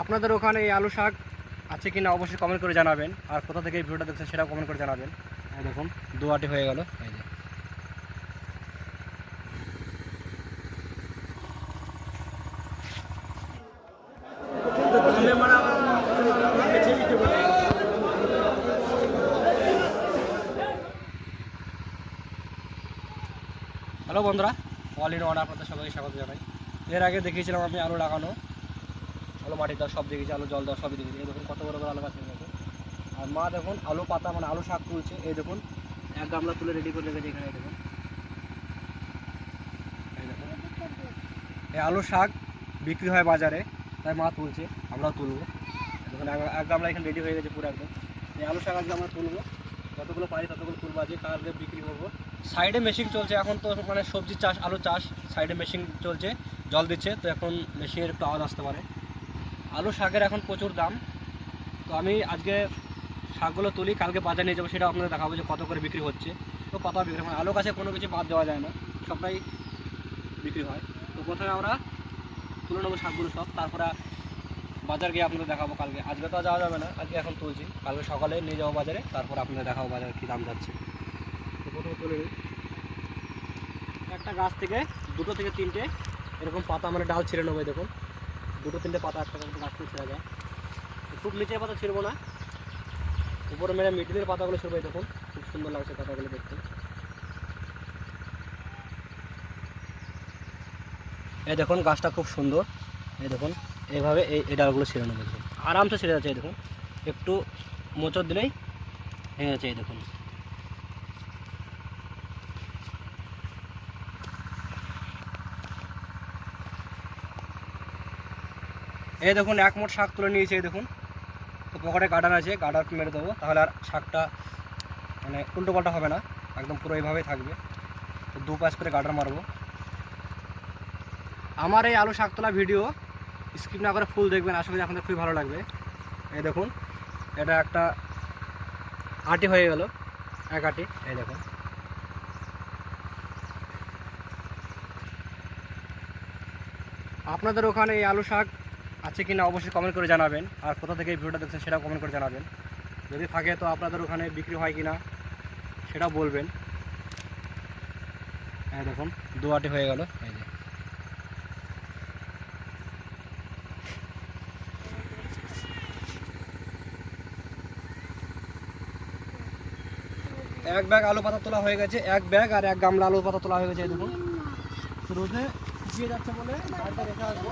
আপনাদের ওখানে এই আলু শাক আছে কি না অবশ্যই কমেন্ট করে জানাবেন। আর কোথা থেকে এই ভিডিওটা দেখছেন সেটাও কমেন্ট করে জানাবেন। দেখুন দুয়াটি হয়ে গেল। এই যে। হ্যালো বন্ধুরা অল ইন ওয়ান আপনাদের সবাইকে স্বাগত জানাই। এর আগে দেখিয়েছিলাম আমি আলু লাগানো। আলু মাটি দেওয়া সব দেখেছি, আলু, জল দেওয়া সবই দেখেছি। এই দেখুন কত বড় বড় আলু গাছ গেছে। আর মা দেখুন, আলু পাতা মানে আলু শাক তুলছে। এই দেখুন, এক গামলা তুলে রেডি করে রেখেছে এখানে দেখুন। এই আলু শাক বিক্রি হয় বাজারে, তাই মা তুলছে, আমরাও তুলবো। দেখুন, এক- গামলা এখানে রেডি হয়ে গেছে পুরো একদম। এই আলু শাক আজকে আমরা তুলবো। যতগুলো পারি ততগুলো তুলবো। আজকে কালকে বিক্রি করব? সাইডে মেশিন চলছে। এখন তো মানে সবজি চাষ, আলু চাষ। সাইডে মেশিন চলছে, জল দিচ্ছে। তো এখন মেশিনের একটু আওয়াজ আসতে পারে। আলু শাকের এখন প্রচুর দাম। তো আমি আজকে শাকগুলো তুলি, কালকে বাজারে নিয়ে যাব সেটা আপনাদের দেখাবো যে কত করে বিক্রি হচ্ছে। তো কত বিক্রি হয়? আলু গাছে কোনো কিছু বাদ দেওয়া যায় না, সবটাই বিক্রি হয়। তো প্রথমে আমরা তুলে নেব শাকগুলো সব, তারপরে বাজার গিয়ে আপনাদের দেখাবো কালকে। আজকে তো যাওয়া যাবে না, আজকে এখন তুলছি। কালকে সকালে নিয়ে যাব বাজারে, তারপর আপনাদের দেখাবো বাজারে কী দাম যাচ্ছে। তো প্রথমে তুলে নিই। একটা গাছ থেকে দুটো থেকে তিনটে এরকম পাতা মানে ডাল ছিঁড়ে নেব দেখুন। দুটো তিনটে পাতা একটা করে গাছ থেকে ছিঁড়া যায়। খুব নিচের পাতা ছিঁড়বো না। উপরে মেরে মিডিলের পাতাগুলো ছিঁড়বো দেখুন, খুব সুন্দর লাগছে পাতাগুলো দেখতে। এই দেখুন, গাছটা খুব সুন্দর। এই দেখুন, এইভাবে এই এই ডালগুলো ছিঁড়ে নেব আরামসে ছিঁড়ে যাচ্ছে, এই দেখুন। একটু মোচর দিলেই ভেঙে যাচ্ছে, এই দেখুন। এই দেখুন, এক মোট শাক তুলে নিয়েছি, এই দেখুন। তো পকেটে গার্ডার আছে, গার্ডার মেরে দেবো, তাহলে আর শাকটা মানে উল্টো পাল্টা হবে না, একদম পুরো এইভাবেই থাকবে। তো দু পাশ করে গার্ডার মারবো। আমার এই আলু শাক তোলা ভিডিও, স্কিপ না করে ফুল দেখবেন, আশা করি আপনাদের খুবই ভালো লাগবে। এই দেখুন, এটা একটা আটি হয়ে গেল, এক আটি, এই দেখুন। আপনাদের ওখানে এই আলু শাক আছে কি না অবশ্যই কমেন্ট করে জানাবেন। আর কোথা থেকে এই ভিডিওটা দেখছেন সেটাও কমেন্ট করে জানাবেন। যদি থাকে তো আপনাদের ওখানে বিক্রি হয় কি না সেটাও বলবেন। হ্যাঁ দেখুন দু আটি হয়ে গেল। এই যে। এক ব্যাগ আলু পাতা তোলা হয়ে গেছে, এক ব্যাগ আর এক গামলা আলু পাতা তোলা হয়ে গেছে দেখুন। রোদে যাচ্ছে বলে রেখে আসব।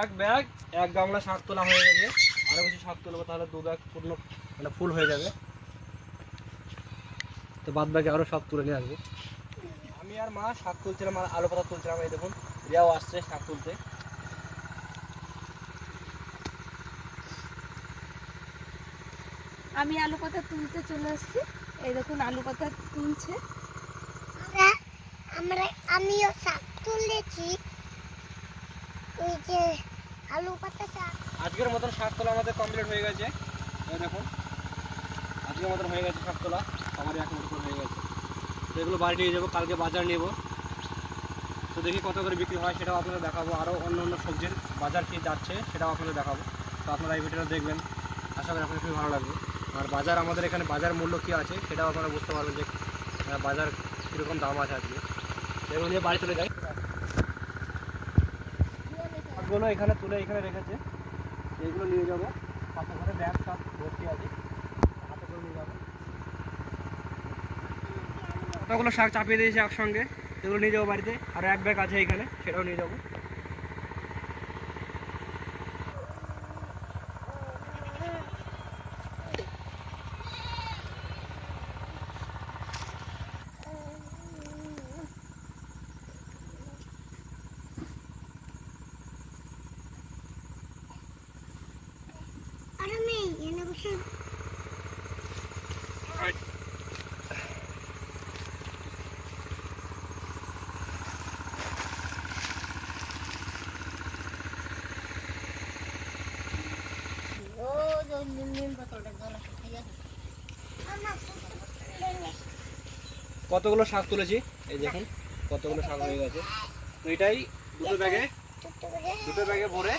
এক ব্যাগ এক গামলা শাক তোলা হয়ে গেছে। আরও কিছু শাক তুলবো তাহলে দু ব্যাগ পূর্ণ মানে ফুল হয়ে যাবে। তো বাদ বাকি আরও সব তুলে নিয়ে আসব। আমি আর মা শাক তুলছিলাম আর আলু পাতা তুলছিলাম এই দেখুন রিয়াও আসছে শাক তুলতে। আমি আলু পাতা তুলতে চলে আসছি। এই দেখুন আলু পাতা তুলছে। আমরা আমরা আমিও শাক তুলেছি। যে আলু পাতা শাক। আজকের মতন শাক তোলা আমাদের কমপ্লিট হয়ে গেছে। এই দেখুন, আজকের মতন হয়ে গেছে শাক তোলা সবারই এক মতো করে হয়ে গেছে। তো এগুলো বাড়ি নিয়ে যাব, কালকে বাজার নেব। তো দেখি কত করে বিক্রি হয়, সেটাও আপনাদের দেখাবো। আরও অন্য অন্য সবজির বাজার কি যাচ্ছে, সেটাও আপনাদের দেখাবো। তো আপনারা এই ভিডিওটা দেখবেন, আশা করি আপনাদের খুবই ভালো লাগবে। আর বাজার, আমাদের এখানে বাজার মূল্য কী আছে, সেটাও আপনারা বুঝতে পারবেন যে বাজার কীরকম দাম আছে আজকে। এগুলো নিয়ে বাড়ি চলে যাই। শাকগুলো এখানে তুলে এখানে রেখেছে। এইগুলো নিয়ে যাব। হাতে করে ব্যাগ সব ভর্তি আছে। হাতে করে নিয়ে যাব। কতগুলো শাক চাপিয়ে দিয়েছে একসঙ্গে, এগুলো নিয়ে যাব বাড়িতে। আর এক ব্যাগ আছে এখানে, সেটাও নিয়ে যাব। কতগুলো শাক তুলেছি? এই দেখুন কতগুলো শাক হয়ে গেছে। এইটাই এটাই দুটো ব্যাগে। দুটো ব্যাগে। ভরে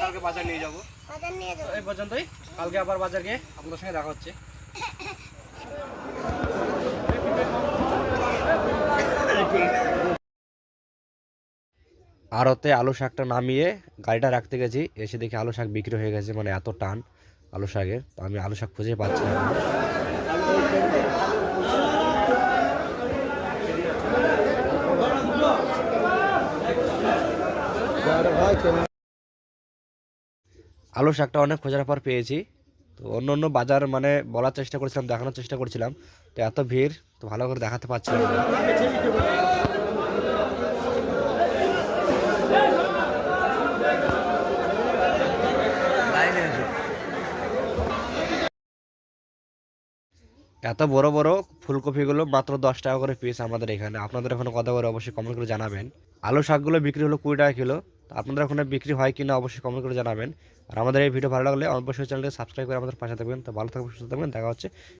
কালকে বাজার নিয়ে যাব। এই পর্যন্তই। কালকে আবার বাজার গিয়ে আপনাদের সঙ্গে দেখা হচ্ছে। আড়তে আলু শাকটা নামিয়ে গাড়িটা রাখতে গেছি এসে দেখি আলু শাক বিক্রি হয়ে গেছে মানে এত টান আলু শাকের। তো আমি আলু শাক খুঁজে পাচ্ছি না। আলু শাকটা অনেক খোঁজার পর পেয়েছি। তো অন্য অন্য বাজার মানে বলার চেষ্টা করেছিলাম, দেখানোর চেষ্টা করছিলাম। তো এত ভিড়, তো ভালো করে দেখাতে পারছিলাম না। এত বড় বড় ফুলকপিগুলো মাত্র দশ টাকা করে পিস আমাদের এখানে। আপনাদের ওখানে কত করে অবশ্যই কমেন্ট করে জানাবেন। আলু শাকগুলো বিক্রি হলো কুড়ি টাকা কিলো। আপনাদের ওখানে বিক্রি হয় কিনা অবশ্যই কমেন্ট করে জানাবেন। আর আমাদের এই ভিডিও ভালো লাগলে অবশ্যই চ্যানেলকে সাবস্ক্রাইব করে আমাদের পাশে থাকবেন। তো ভালো থাকবেন, সুস্থ থাকবেন, দেখা হচ্ছে